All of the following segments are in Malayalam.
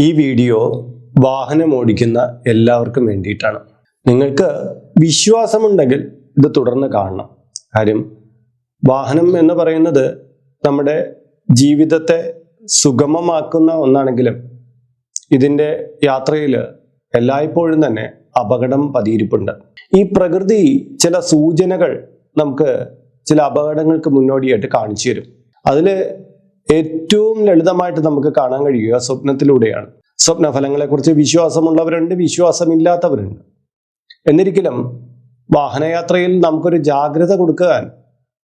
ഈ വീഡിയോ വാഹനം ഓടിക്കുന്ന എല്ലാവർക്കും വേണ്ടിയിട്ടാണ്. നിങ്ങൾക്ക് വിശ്വാസമുണ്ടെങ്കിൽ ഇത് തുടർന്ന് കാണണം. കാര്യം വാഹനം എന്ന് പറയുന്നത് നമ്മുടെ ജീവിതത്തെ സുഗമമാക്കുന്ന ഒന്നാണെങ്കിലും ഇതിന്റെ യാത്രയിൽ എല്ലായ്പ്പോഴും തന്നെ അപകടം പതിയിരിപ്പുണ്ട്. ഈ പ്രകൃതി ചില സൂചനകൾ നമുക്ക് ചില അപകടങ്ങൾക്ക് മുന്നോടിയായിട്ട് കാണിച്ചു തരും. അതിൽ ഏറ്റവും ലളിതമായിട്ട് നമുക്ക് കാണാൻ കഴിയുക സ്വപ്നത്തിലൂടെയാണ്. സ്വപ്നഫലങ്ങളെക്കുറിച്ച് വിശ്വാസമുള്ളവരുണ്ട് വിശ്വാസമില്ലാത്തവരുണ്ട്. എന്നിരിക്കലും വാഹനയാത്രയിൽ നമുക്കൊരു ജാഗ്രത കൊടുക്കാൻ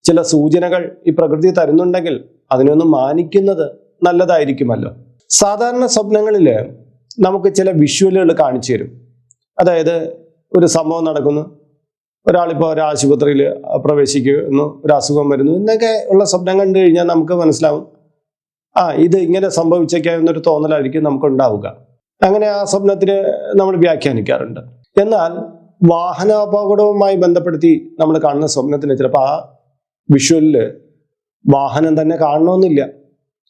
ചില സൂചനകൾ ഈ പ്രകൃതി തരുന്നുണ്ടെങ്കിൽ അതിനൊന്ന് മാനിക്കുന്നത് നല്ലതായിരിക്കുമല്ലോ. സാധാരണ സ്വപ്നങ്ങളിൽ നമുക്ക് ചില വിഷ്വലുകൾ കാണിച്ചു തരും. അതായത് ഒരു സംഭവം നടക്കുന്നു ഒരാളിപ്പോൾ ഒരു ആശുപത്രിയിൽ പ്രവേശിക്കുന്നു ഒരു അസുഖം വരുന്നു എന്നൊക്കെ ഉള്ള സ്വപ്നം കണ്ടു കഴിഞ്ഞാൽ നമുക്ക് മനസ്സിലാവും ആ ഇത് ഇങ്ങനെ സംഭവിച്ചേക്കാം എന്നൊരു തോന്നലായിരിക്കും നമുക്ക് ഉണ്ടാവുക അങ്ങനെ ആ സ്വപ്നത്തിന് നമ്മൾ വ്യാഖ്യാനിക്കാറുണ്ട്. എന്നാൽ വാഹനാപകടവുമായി ബന്ധപ്പെടുത്തി നമ്മൾ കാണുന്ന സ്വപ്നത്തിന് ചിലപ്പോൾ ആ വിഷ്വലിൽ വാഹനം തന്നെ കാണണമെന്നില്ല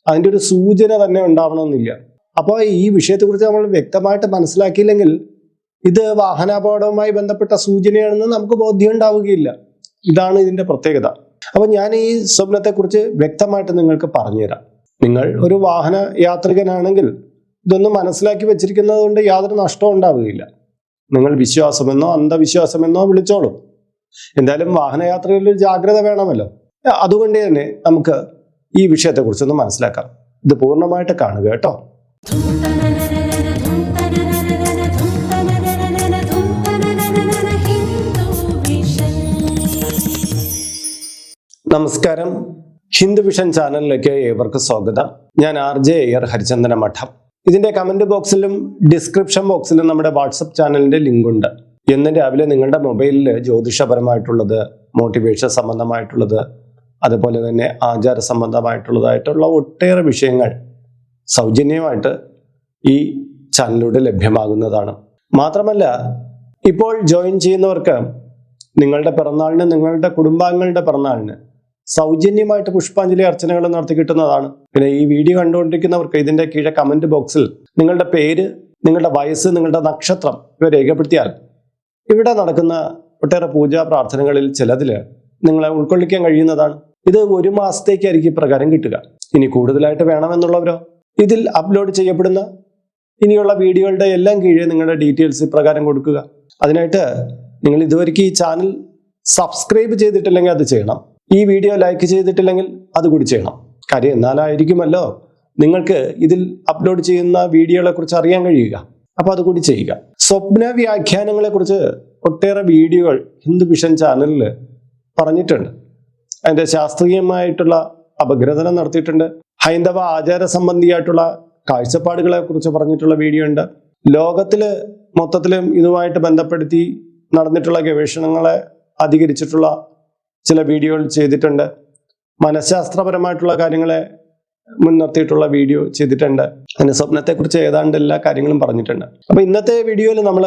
അതിന്റെ ഒരു സൂചന തന്നെ ഉണ്ടാവണമെന്നില്ല അപ്പോൾ ഈ വിഷയത്തെക്കുറിച്ച് നമ്മൾ വ്യക്തമായിട്ട് മനസ്സിലാക്കിയില്ലെങ്കിൽ ഇത് വാഹനാപകടവുമായി ബന്ധപ്പെട്ട സൂചനയാണെന്ന് നമുക്ക് ബോധ്യം ഉണ്ടാവുകയില്ല. ഇതാണ് ഇതിന്റെ പ്രത്യേകത. അപ്പൊ ഞാൻ ഈ സ്വപ്നത്തെക്കുറിച്ച് വ്യക്തമായിട്ട് നിങ്ങൾക്ക് പറഞ്ഞുതരാം. നിങ്ങൾ ഒരു വാഹന യാത്രികനാണെങ്കിൽ ഇതൊന്നും മനസ്സിലാക്കി വെച്ചിരിക്കുന്നത് കൊണ്ട് യാതൊരു നഷ്ടവും ഉണ്ടാവുകയില്ല. നിങ്ങൾ വിശ്വാസമെന്നോ അന്ധവിശ്വാസമെന്നോ വിളിച്ചോളൂ. എന്തായാലും വാഹനയാത്രയിൽ ഒരു ജാഗ്രത വേണമല്ലോ. അതുകൊണ്ട് തന്നെ നമുക്ക് ഈ വിഷയത്തെക്കുറിച്ചൊന്ന് മനസ്സിലാക്കാം. ഇത് പൂർണമായിട്ട് കാണുക കേട്ടോ. നമസ്കാരം. ഹിന്ദു വിഷൻ ചാനലിലേക്ക് ഏവർക്കും സ്വാഗതം. ഞാൻ ആർ ജെ എയർ ഹരിചന്ദന മഠം. ഇതിന്റെ കമന്റ് ബോക്സിലും ഡിസ്ക്രിപ്ഷൻ ബോക്സിലും നമ്മുടെ വാട്സപ്പ് ചാനലിന്റെ ലിങ്ക് ഉണ്ട് എന്നും രാവിലെ നിങ്ങളുടെ മൊബൈലിൽ ജ്യോതിഷപരമായിട്ടുള്ളത് മോട്ടിവേഷൻ സംബന്ധമായിട്ടുള്ളത് അതുപോലെ തന്നെ ആചാര സംബന്ധമായിട്ടുള്ളതായിട്ടുള്ള ഒട്ടേറെ വിഷയങ്ങൾ സൗജന്യമായിട്ട് ഈ ചാനലിലൂടെ ലഭ്യമാകുന്നതാണ്. മാത്രമല്ല ഇപ്പോൾ ജോയിൻ ചെയ്യുന്നവർക്ക് നിങ്ങളുടെ പിറന്നാളിന് നിങ്ങളുടെ കുടുംബാംഗങ്ങളുടെ പിറന്നാളിന് സൗജന്യമായിട്ട് പുഷ്പാഞ്ജലി അർച്ചനകൾ നടത്തി കിട്ടുന്നതാണ്. പിന്നെ ഈ വീഡിയോ കണ്ടുകൊണ്ടിരിക്കുന്നവർക്ക് ഇതിന്റെ കീഴെ കമന്റ് ബോക്സിൽ നിങ്ങളുടെ പേര് നിങ്ങളുടെ വയസ്സ് നിങ്ങളുടെ നക്ഷത്രം ഇവ രേഖപ്പെടുത്തിയാൽ ഇവിടെ നടക്കുന്ന ഒട്ടേറെ പൂജാ പ്രാർത്ഥനകളിൽ ചിലതിൽ നിങ്ങളെ ഉൾക്കൊള്ളിക്കാൻ കഴിയുന്നതാണ്. ഇത് ഒരു മാസത്തേക്കായിരിക്കും പ്രകാരം കിട്ടുക. ഇനി കൂടുതലായിട്ട് വേണമെന്നുള്ളവരോ? ഇതിൽ അപ്ലോഡ് ചെയ്യപ്പെടുന്ന ഇനിയുള്ള വീഡിയോകളുടെ എല്ലാം കീഴെ നിങ്ങളുടെ ഡീറ്റെയിൽസ് ഇപ്രകാരം കൊടുക്കുക. അതിനായിട്ട് നിങ്ങൾ ഇതുവരെ ഈ ചാനൽ സബ്സ്ക്രൈബ് ചെയ്തിട്ടില്ലെങ്കിൽ അത് ചെയ്യണം. ഈ വീഡിയോ ലൈക്ക് ചെയ്തിട്ടില്ലെങ്കിൽ അതുകൂടി ചെയ്യണം കാര്യം എന്നാലായിരിക്കുമല്ലോ നിങ്ങൾക്ക് ഇതിൽ അപ്ലോഡ് ചെയ്യുന്ന വീഡിയോകളെ കുറിച്ച് അറിയാൻ കഴിയുക. അപ്പൊ അതുകൂടി ചെയ്യുക. സ്വപ്ന വ്യാഖ്യാനങ്ങളെ കുറിച്ച് ഒട്ടേറെ വീഡിയോകൾ ഹിന്ദു വിഷൻ ചാനലിൽ പറഞ്ഞിട്ടുണ്ട്. അതിന്റെ ശാസ്ത്രീയമായിട്ടുള്ള അപഗ്രഥനം നടത്തിയിട്ടുണ്ട്. ഹൈന്ദവ ആചാര സംബന്ധിയായിട്ടുള്ള കാഴ്ചപ്പാടുകളെ കുറിച്ച് പറഞ്ഞിട്ടുള്ള വീഡിയോ ഉണ്ട്. ലോകത്തിൽ മൊത്തത്തിലും ഇതുമായിട്ട് ബന്ധപ്പെടുത്തി നടന്നിട്ടുള്ള ഗവേഷണങ്ങളെ അധികരിച്ചിട്ടുള്ള ചില വീഡിയോകൾ ചെയ്തിട്ടുണ്ട്. മനഃശാസ്ത്രപരമായിട്ടുള്ള കാര്യങ്ങളെ മുൻനിർത്തിയിട്ടുള്ള വീഡിയോ ചെയ്തിട്ടുണ്ട്. അതിന് സ്വപ്നത്തെക്കുറിച്ച് ഏതാണ്ട് എല്ലാ കാര്യങ്ങളും പറഞ്ഞിട്ടുണ്ട്. അപ്പോൾ ഇന്നത്തെ വീഡിയോയിൽ നമ്മൾ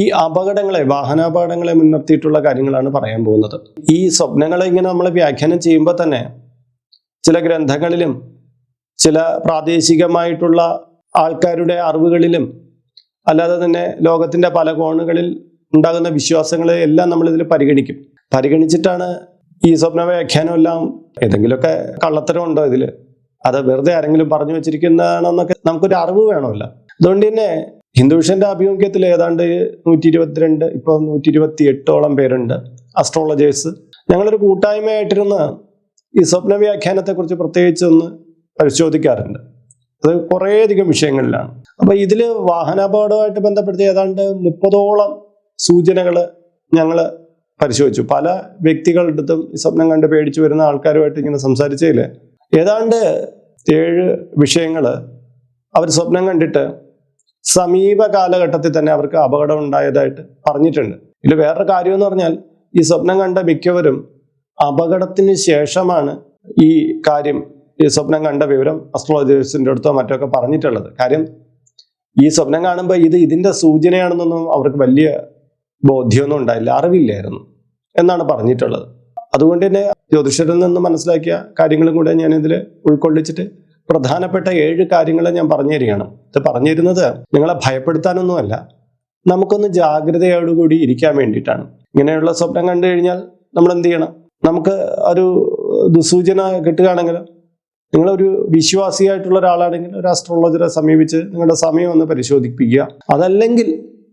ഈ അപകടങ്ങളെ വാഹനാപകടങ്ങളെ മുൻനിർത്തിയിട്ടുള്ള കാര്യങ്ങളാണ് പറയാൻ പോകുന്നത്. ഈ സ്വപ്നങ്ങളെ ഇങ്ങനെ നമ്മൾ വ്യാഖ്യാനം ചെയ്യുമ്പോൾ തന്നെ ചില ഗ്രന്ഥങ്ങളിലും ചില പ്രാദേശികമായിട്ടുള്ള ആൾക്കാരുടെ അറിവുകളിലും അല്ലാതെ തന്നെ ലോകത്തിന്റെ പല കോണുകളിൽ ഉണ്ടാകുന്ന വിശ്വാസങ്ങളെ എല്ലാം നമ്മൾ ഇതിൽ പരിഗണിക്കും. പരിഗണിച്ചിട്ടാണ് ഈ സ്വപ്ന വ്യാഖ്യാനം എല്ലാം ഏതെങ്കിലുമൊക്കെ കള്ളത്തരമുണ്ടോ ഇതിൽ അത് വെറുതെ ആരെങ്കിലും പറഞ്ഞു വെച്ചിരിക്കുന്നതാണെന്നൊക്കെ നമുക്കൊരു അറിവ് വേണമല്ല. അതുകൊണ്ട് തന്നെ ഹിന്ദുവിഷന്റെ ആഭിമുഖ്യത്തിൽ ഏതാണ്ട് നൂറ്റി ഇരുപത്തിരണ്ട് ഇപ്പൊ നൂറ്റി ഇരുപത്തി എട്ടോളം പേരുണ്ട് അസ്ട്രോളജേഴ്സ് ഞങ്ങളൊരു കൂട്ടായ്മയായിട്ടിരുന്ന് ഈ സ്വപ്ന വ്യാഖ്യാനത്തെക്കുറിച്ച് പ്രത്യേകിച്ച് ഒന്ന് പരിശോധിക്കാറുണ്ട്. അത് കുറേയധികം വിഷയങ്ങളിലാണ്. അപ്പൊ ഇതിൽ വാഹനാപകടമായിട്ട് ബന്ധപ്പെടുത്തി ഏതാണ്ട് മുപ്പതോളം സൂചനകൾ ഞങ്ങൾ പരിശോധിച്ചു. പല വ്യക്തികളുടെ അടുത്തും സ്വപ്നം കണ്ട് പേടിച്ചു വരുന്ന ആൾക്കാരുമായിട്ട് ഇങ്ങനെ സംസാരിച്ചതിൽ ഏതാണ്ട് ഏഴ് വിഷയങ്ങൾ അവർ സ്വപ്നം കണ്ടിട്ട് സമീപ കാലഘട്ടത്തിൽ തന്നെ അവർക്ക് അപകടം ഉണ്ടായതായിട്ട് പറഞ്ഞിട്ടുണ്ട്. ഇതിൽ വേറൊരു കാര്യം എന്ന് പറഞ്ഞാൽ ഈ സ്വപ്നം കണ്ട മിക്കവരും അപകടത്തിന് ശേഷമാണ് ഈ കാര്യം ഈ സ്വപ്നം കണ്ട വിവരം അസ്ട്രോളജേഴ്സിന്റെ അടുത്തോ മറ്റൊക്കെ പറഞ്ഞിട്ടുള്ളത്. കാര്യം ഈ സ്വപ്നം കാണുമ്പോൾ ഇത് ഇതിന്റെ സൂചനയാണെന്നൊന്നും അവർക്ക് വലിയ ബോധ്യമൊന്നും ഉണ്ടായില്ല അറിവില്ലായിരുന്നു എന്നാണ് പറഞ്ഞിട്ടുള്ളത്. അതുകൊണ്ട് തന്നെ ജ്യോതിഷരിൽ നിന്ന് മനസ്സിലാക്കിയ കാര്യങ്ങളും കൂടെ ഞാൻ ഇതിൽ ഉൾക്കൊള്ളിച്ചിട്ട് പ്രധാനപ്പെട്ട ഏഴ് കാര്യങ്ങൾ ഞാൻ പറഞ്ഞു തരികയാണ്. ഇത് പറഞ്ഞു തരുന്നത് നിങ്ങളെ ഭയപ്പെടുത്താനൊന്നുമല്ല നമുക്കൊന്ന് ജാഗ്രതയോടുകൂടി ഇരിക്കാൻ വേണ്ടിയിട്ടാണ്. ഇങ്ങനെയുള്ള സ്വപ്നം കണ്ടു കഴിഞ്ഞാൽ നമ്മൾ എന്ത് ചെയ്യണം? നമുക്ക് ഒരു ദുസൂചന കിട്ടുകയാണെങ്കിൽ നിങ്ങളൊരു വിശ്വാസിയായിട്ടുള്ള ഒരാളാണെങ്കിൽ ഒരു ആസ്ട്രോളജറെ സമീപിച്ച് നിങ്ങളുടെ സമയം ഒന്ന് പരിശോധിപ്പിക്കുക. അതല്ലെങ്കിൽ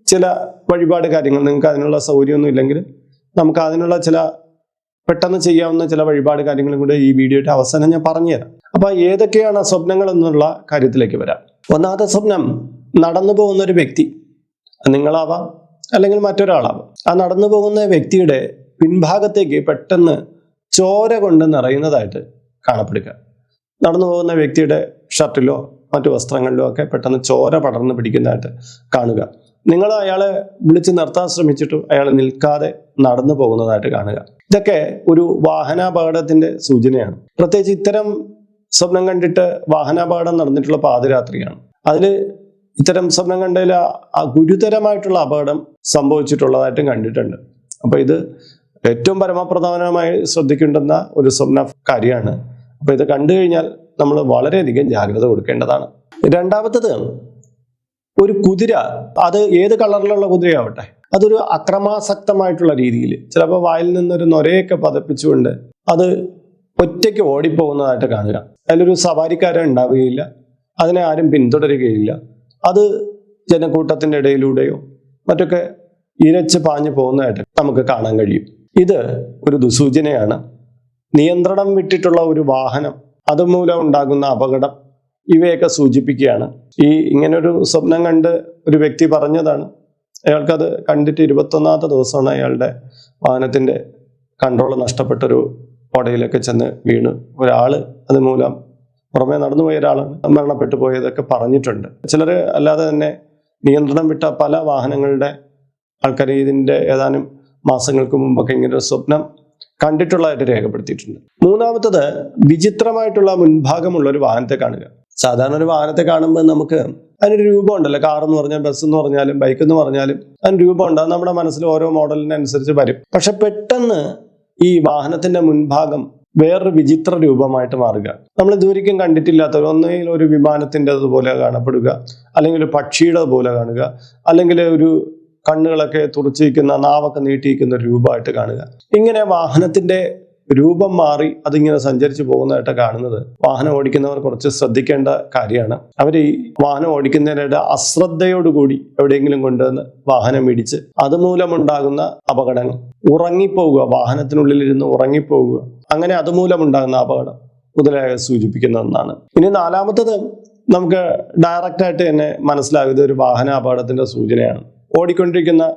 ചില വഴിപാട് കാര്യങ്ങൾ നിങ്ങൾക്ക് അതിനുള്ള സൗകര്യമൊന്നും ഇല്ലെങ്കിൽ നമുക്ക് അതിനുള്ള ചില പെട്ടെന്ന് ചെയ്യാവുന്ന ചില വഴിപാട് കാര്യങ്ങളും കൂടെ ഈ വീഡിയോയുടെ അവസാനം ഞാൻ പറഞ്ഞുതരാം. അപ്പൊ ഏതൊക്കെയാണ് സ്വപ്നങ്ങൾ എന്നുള്ള കാര്യത്തിലേക്ക് വരാം. ഒന്നാമത്തെ സ്വപ്നം നടന്നു പോകുന്ന ഒരു വ്യക്തി നിങ്ങളാവാം അല്ലെങ്കിൽ മറ്റൊരാളാവാം. ആ നടന്നു പോകുന്ന വ്യക്തിയുടെ പിൻഭാഗത്തേക്ക് പെട്ടെന്ന് ചോര കൊണ്ട് നിറയുന്നതായിട്ട് കാണപ്പെടുക. നടന്നു പോകുന്ന വ്യക്തിയുടെ ഷർട്ടിലോ മറ്റു വസ്ത്രങ്ങളിലോ ഒക്കെ പെട്ടെന്ന് ചോര പടർന്ന് പിടിക്കുന്നതായിട്ട് കാണുക. നിങ്ങൾ അയാളെ വിളിച്ച് നിർത്താൻ ശ്രമിച്ചിട്ടും അയാൾ നിൽക്കാതെ നടന്നു പോകുന്നതായിട്ട് കാണുക. ഇതൊക്കെ ഒരു വാഹനാപകടത്തിന്റെ സൂചനയാണ്. പ്രത്യേകിച്ച് ഇത്തരം സ്വപ്നം കണ്ടിട്ട് വാഹനാപകടം നടന്നിട്ടുള്ള പാതിരാത്രിയാണ്. അതിൽ ഇത്തരം സ്വപ്നം കണ്ടതിൽ ആ ഗുരുതരമായിട്ടുള്ള അപകടം സംഭവിച്ചിട്ടുള്ളതായിട്ടും കണ്ടിട്ടുണ്ട്. അപ്പൊ ഇത് ഏറ്റവും പരമപ്രധാനമായി ശ്രദ്ധിക്കേണ്ടുന്ന ഒരു സ്വപ്ന കാര്യമാണ്. അപ്പൊ ഇത് കണ്ടു കഴിഞ്ഞാൽ നമ്മൾ വളരെയധികം ജാഗ്രത കൊടുക്കേണ്ടതാണ്. രണ്ടാമത്തത് ഒരു കുതിര അത് ഏത് കളറിലുള്ള കുതിരയാവട്ടെ അതൊരു അക്രമാസക്തമായിട്ടുള്ള രീതിയിൽ ചിലപ്പോൾ വായിൽ നിന്നൊരു നൊരയൊക്കെ പതപ്പിച്ചുകൊണ്ട് അത് ഒറ്റയ്ക്ക് ഓടിപ്പോകുന്നതായിട്ട് കാണുക. അതിലൊരു സവാരിക്കാരൻ ഉണ്ടാവുകയില്ല അതിനെ ആരും പിന്തുടരുകയില്ല. അത് ജനക്കൂട്ടത്തിന്റെ ഇടയിലൂടെയോ മറ്റൊക്കെ ഇരച്ച് പാഞ്ഞു പോകുന്നതായിട്ട് നമുക്ക് കാണാൻ കഴിയും. ഇത് ഒരു ദുസൂചനയാണ്. നിയന്ത്രണം വിട്ടിട്ടുള്ള ഒരു വാഹനം അതുമൂലം ഉണ്ടാകുന്ന അപകടം ഇവയൊക്കെ സൂചിപ്പിക്കുകയാണ്. ഈ ഇങ്ങനൊരു സ്വപ്നം കണ്ട് ഒരു വ്യക്തി പറഞ്ഞതാണ് അയാൾക്കത് കണ്ടിട്ട് ഇരുപത്തൊന്നാമത്തെ ദിവസമാണ് അയാളുടെ വാഹനത്തിന്റെ കൺട്രോൾ നഷ്ടപ്പെട്ടൊരു ഓടയിലൊക്കെ ചെന്ന് വീണ്. ഒരാൾ അതുമൂലം പുറമേ നടന്നു പോയ ഒരാളാണ് മരണപ്പെട്ടു പോയതൊക്കെ പറഞ്ഞിട്ടുണ്ട്. ചിലർ അല്ലാതെ തന്നെ നിയന്ത്രണം വിട്ട പല വാഹനങ്ങളുടെ ആൾക്കാർ ഇതിന്റെ ഏതാനും മാസങ്ങൾക്ക് മുമ്പൊക്കെ ഇങ്ങനെ ഒരു സ്വപ്നം കണ്ടിട്ടുള്ളതായിട്ട് രേഖപ്പെടുത്തിയിട്ടുണ്ട്. മൂന്നാമത്തത് വിചിത്രമായിട്ടുള്ള മുൻഭാഗമുള്ള ഒരു വാഹനത്തെ കാണുക. സാധാരണ ഒരു വാഹനത്തെ കാണുമ്പോൾ നമുക്ക് അതിനൊരു രൂപം ഉണ്ടല്ലോ. കാർ എന്ന് പറഞ്ഞാൽ ബസ് എന്ന് പറഞ്ഞാലും ബൈക്ക് എന്ന് പറഞ്ഞാലും അതിന് രൂപം ഉണ്ട്. നമ്മുടെ മനസ്സിൽ ഓരോ മോഡലിനനുസരിച്ച് വരും. പക്ഷെ പെട്ടെന്ന് ഈ വാഹനത്തിന്റെ മുൻഭാഗം വേറൊരു വിചിത്ര രൂപമായിട്ട് മാറുക. നമ്മൾ ഇതുവരെയും കണ്ടിട്ടില്ലാത്ത ഒന്നുകിൽ ഒരു വിമാനത്തിന്റെ അതുപോലെ കാണപ്പെടുക അല്ലെങ്കിൽ ഒരു പക്ഷിയുടെ പോലെ കാണുക അല്ലെങ്കിൽ ഒരു കണ്ണുകളൊക്കെ തുറച്ചിരിക്കുന്ന നാവൊക്കെ നീട്ടിയിരിക്കുന്ന രൂപമായിട്ട് കാണുക. ഇങ്ങനെ വാഹനത്തിന്റെ രൂപം മാറി അതിങ്ങനെ സഞ്ചരിച്ചു പോകുന്നതായിട്ട് കാണുന്നത്. വാഹനം ഓടിക്കുന്നവർ കുറച്ച് ശ്രദ്ധിക്കേണ്ട കാര്യമാണ്. അവർ ഈ വാഹനം ഓടിക്കുന്നതിനിടെ അശ്രദ്ധയോടുകൂടി എവിടെയെങ്കിലും കൊണ്ടുവന്ന് വാഹനം ഇടിച്ച് അതുമൂലമുണ്ടാകുന്ന അപകടങ്ങൾ. ഉറങ്ങിപ്പോവുക വാഹനത്തിനുള്ളിൽ ഇരുന്ന് ഉറങ്ങിപ്പോവുക. അങ്ങനെ അതുമൂലമുണ്ടാകുന്ന അപകടം മുതലായ സൂചിപ്പിക്കുന്ന ഒന്നാണ്. ഇനി നാലാമത്തത് നമുക്ക് ഡയറക്റ്റായിട്ട് തന്നെ മനസ്സിലാകുന്നത് ഒരു വാഹന അപകടത്തിന്റെ സൂചനയാണ്. ഓടിക്കൊണ്ടിരിക്കുന്ന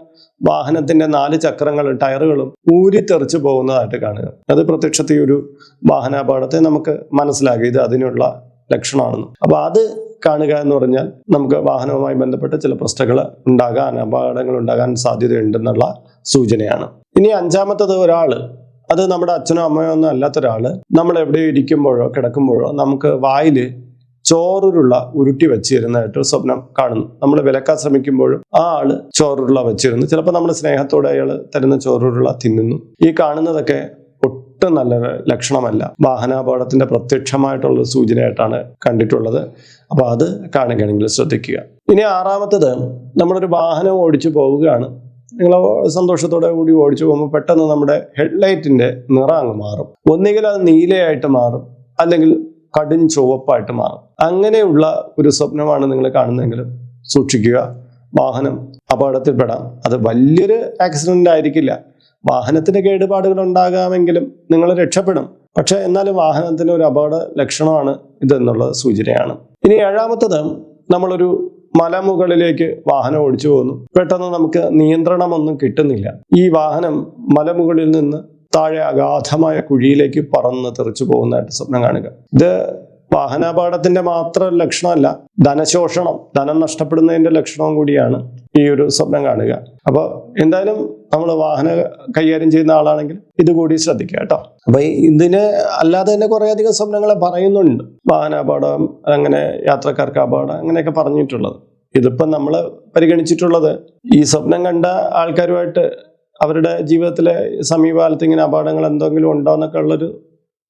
വാഹനത്തിന്റെ നാല് ചക്രങ്ങളും ടയറുകളും ഊരിത്തെറിച്ച് പോകുന്നതായിട്ട് കാണുക. അത് പ്രത്യക്ഷത്തിൽ ഒരു വാഹനാപകടത്തെ നമുക്ക് മനസ്സിലാക്കി. ഇത് അതിനുള്ള ലക്ഷണമാണെന്ന്. അപ്പൊ അത് കാണുക എന്ന് പറഞ്ഞാൽ നമുക്ക് വാഹനവുമായി ബന്ധപ്പെട്ട ചില പ്രശ്നങ്ങൾ ഉണ്ടാകാൻ അപകടങ്ങൾ ഉണ്ടാകാൻ സാധ്യതയുണ്ടെന്നുള്ള സൂചനയാണ്. ഇനി അഞ്ചാമത്തത് ഒരാൾ അത് നമ്മുടെ അച്ഛനോ അമ്മയോ ഒന്നും അല്ലാത്ത ഒരാൾ നമ്മൾ എവിടെയോ ഇരിക്കുമ്പോഴോ കിടക്കുമ്പോഴോ നമുക്ക് വായിൽ ചോറുരുള്ള ഉരുട്ടി വെച്ചിരുന്നതായിട്ട് സ്വപ്നം കാണുന്നു. നമ്മൾ വിലക്കാൻ ശ്രമിക്കുമ്പോഴും ആ ആൾ ചോറുരുള്ള വെച്ചിരുന്നു. ചിലപ്പോൾ നമ്മൾ സ്നേഹത്തോടെ അയാൾ തരുന്ന ചോറുരുള്ള തിന്നുന്നു. ഈ കാണുന്നതൊക്കെ ഒട്ടും നല്ല ലക്ഷണമല്ല. വാഹനാപകടത്തിന്റെ പ്രത്യക്ഷമായിട്ടുള്ള സൂചനയായിട്ടാണ് കണ്ടിട്ടുള്ളത്. അപ്പൊ അത് കാണുകയാണെങ്കിൽ ശ്രദ്ധിക്കുക. ഇനി ആറാമത്തത് നമ്മളൊരു വാഹനം ഓടിച്ചു പോവുകയാണ്. നിങ്ങൾ സന്തോഷത്തോടെ കൂടി ഓടിച്ചു പോകുമ്പോൾ പെട്ടെന്ന് നമ്മുടെ ഹെഡ്ലൈറ്റിന്റെ നിറം അങ്ങ് മാറും. ഒന്നുകിൽ അത് നീലയായിട്ട് മാറും. അല്ലെങ്കിൽ കടും ചുവപ്പായിട്ട് മാറും. അങ്ങനെയുള്ള ഒരു സ്വപ്നമാണ് നിങ്ങൾ കാണുന്നതെങ്കിൽ സൂക്ഷിക്കുക. വാഹനം അപകടത്തിൽപ്പെടാം. അത് വലിയൊരു ആക്സിഡന്റ് ആയിരിക്കില്ല. വാഹനത്തിന് കേടുപാടുകൾ ഉണ്ടാകാമെങ്കിലും നിങ്ങൾ രക്ഷപ്പെടും. പക്ഷെ എന്നാലും വാഹനത്തിന് ഒരു അപകട ലക്ഷണമാണ് ഇതെന്നുള്ള സൂചനയാണ്. ഇനി ഏഴാമത്തത് നമ്മളൊരു മലമുകളിലേക്ക് വാഹനം ഓടിച്ചു പോകുന്നു പെട്ടെന്ന് നമുക്ക് നിയന്ത്രണമൊന്നും കിട്ടുന്നില്ല. ഈ വാഹനം മലമുകളിൽ നിന്ന് താഴെ അഗാധമായ കുഴിയിലേക്ക് പറന്ന് തെറിച്ചു പോകുന്നതായിട്ട് സ്വപ്നം കാണുക. ഇത് വാഹനാപകടത്തിന്റെ മാത്രം ലക്ഷണമല്ല ധനശോഷണം ധനം നഷ്ടപ്പെടുന്നതിന്റെ ലക്ഷണവും കൂടിയാണ് ഈ ഒരു സ്വപ്നം കാണുക. അപ്പോൾ എന്തായാലും നമ്മൾ വാഹന കൈകാര്യം ചെയ്യുന്ന ആളാണെങ്കിൽ ഇതുകൂടി ശ്രദ്ധിക്കുക കേട്ടോ. അപ്പൊ ഇതിന് അല്ലാതെ തന്നെ കുറേ അധികം സ്വപ്നങ്ങളെ പറയുന്നുണ്ട്. വാഹനാപകടം അങ്ങനെ യാത്രക്കാർക്ക് അപകടം അങ്ങനെയൊക്കെ പറഞ്ഞിട്ടുള്ളത്. ഇതിപ്പം നമ്മൾ പരിഗണിച്ചിട്ടുള്ളത് ഈ സ്വപ്നം കണ്ട ആൾക്കാരുമായിട്ട് അവരുടെ ജീവിതത്തിലെ സമീപകാലത്ത് ഇങ്ങനെ അപകടങ്ങൾ എന്തെങ്കിലും ഉണ്ടോ എന്നൊക്കെ ഉള്ളൊരു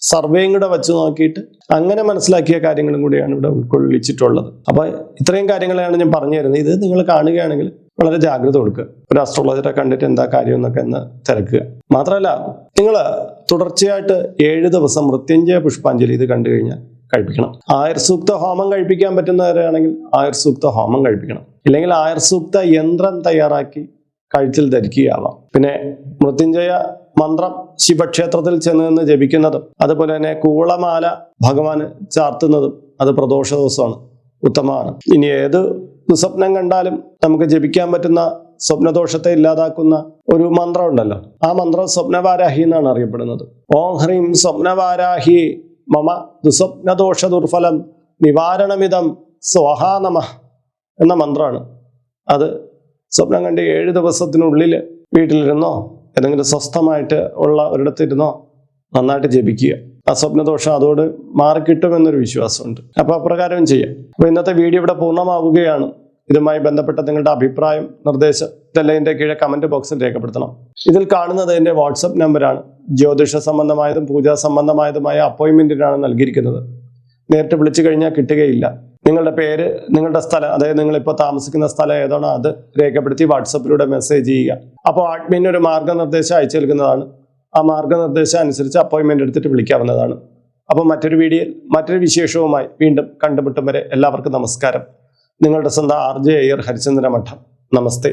സർവേയും കൂടെ വെച്ച് നോക്കിയിട്ട് അങ്ങനെ മനസ്സിലാക്കിയ കാര്യങ്ങളും കൂടിയാണ് ഇവിടെ ഉൾക്കൊള്ളിച്ചിട്ടുള്ളത്. അപ്പൊ ഇത്രയും കാര്യങ്ങളാണ് ഞാൻ പറഞ്ഞു തരുന്നത്. ഇത് നിങ്ങൾ കാണുകയാണെങ്കിൽ വളരെ ജാഗ്രത കൊടുക്കുക. ഒരു അസ്ട്രോളജറെ കണ്ടിട്ട് എന്താ കാര്യം എന്നൊക്കെ ഒന്ന് തിരക്കുക. മാത്രമല്ല നിങ്ങൾ തുടർച്ചയായിട്ട് ഏഴ് ദിവസം മൃത്യുഞ്ജയ പുഷ്പാഞ്ജലി ഇത് കണ്ടു കഴിഞ്ഞാൽ കഴിപ്പിക്കണം. ആയർ സൂക്ത ഹോമം കഴിപ്പിക്കാൻ പറ്റുന്നവരാണെങ്കിൽ ആയർ സൂക്ത ഹോമം കഴിപ്പിക്കണം. ഇല്ലെങ്കിൽ ആയർ സൂക്ത യന്ത്രം തയ്യാറാക്കി കഴുത്തിൽ ധരിക്കുകയാവാം. പിന്നെ മൃത്യുഞ്ജയ മന്ത്രം ശിവക്ഷേത്രത്തിൽ ചെന്ന് നിന്ന് ജപിക്കുന്നതും അതുപോലെ തന്നെ കൂളമാല ഭഗവാന് ചാർത്തുന്നതും അത് പ്രദോഷ ദിവസമാണ് ഉത്തമമാണ്. ഇനി ഏത് ദുസ്വപ്നം കണ്ടാലും നമുക്ക് ജപിക്കാൻ പറ്റുന്ന സ്വപ്നദോഷത്തെ ഇല്ലാതാക്കുന്ന ഒരു മന്ത്രമുണ്ടല്ലോ ആ മന്ത്രം സ്വപ്നവാരാഹി എന്നാണ് അറിയപ്പെടുന്നത്. ഓം ഹ്രീം സ്വപ്നവാരാഹി മമ ദുസ്വപ്നദോഷ ദുർഫലം നിവാരണമിതം സ്വാഹാ നമഃ എന്ന മന്ത്രമാണ്. അത് സ്വപ്നം കണ്ട് ഏഴ് ദിവസത്തിനുള്ളിൽ വീട്ടിലിരുന്നോ ഏതെങ്കിലും സ്വസ്ഥമായിട്ട് ഉള്ള ഒരിടത്തിരുന്നോ നന്നായിട്ട് ജപിക്കുക. ആ സ്വപ്നദോഷം അതോട് മാറിക്കിട്ടുമെന്നൊരു വിശ്വാസമുണ്ട്. അപ്പോൾ അപ്രകാരം ചെയ്യാം. അപ്പോൾ ഇന്നത്തെ വീഡിയോ ഇവിടെ പൂർണമാവുകയാണ്. ഇതുമായി ബന്ധപ്പെട്ട നിങ്ങളുടെ അഭിപ്രായം നിർദ്ദേശം ഇതെല്ലാം എന്റെ കീഴെ കമന്റ് ബോക്സിൽ രേഖപ്പെടുത്തണം. ഇതിൽ കാണുന്നത് എന്റെ വാട്സപ്പ് നമ്പറാണ്. ജ്യോതിഷ സംബന്ധമായതും പൂജാ സംബന്ധമായതുമായ അപ്പോയിൻമെന്റിനാണ് നൽകിയിരിക്കുന്നത്. നേരിട്ട് വിളിച്ചു കഴിഞ്ഞാൽ കിട്ടുകയില്ല. നിങ്ങളുടെ പേര് നിങ്ങളുടെ സ്ഥലം അതായത് നിങ്ങൾ ഇപ്പോൾ താമസിക്കുന്ന സ്ഥലം ഏതാണോ അത് രേഖപ്പെടുത്തി വാട്സപ്പിലൂടെ മെസ്സേജ് ചെയ്യുക. അപ്പോൾ അഡ്മിൻ ഒരു മാർഗനിർദ്ദേശം അയച്ചു നൽകുന്നതാണ്. ആ മാർഗനിർദ്ദേശം അനുസരിച്ച് അപ്പോയിൻമെന്റ് എടുത്തിട്ട് വിളിക്കാവുന്നതാണ്. അപ്പോൾ മറ്റൊരു വീഡിയോയിൽ മറ്റൊരു വിശേഷവുമായി വീണ്ടും കണ്ടുമുട്ടും വരെ എല്ലാവർക്കും നമസ്കാരം. നിങ്ങളുടെ സ്വന്തം ആർ ജെ അയ്യർ ഹരിചന്ദ്ര മഠം നമസ്തേ.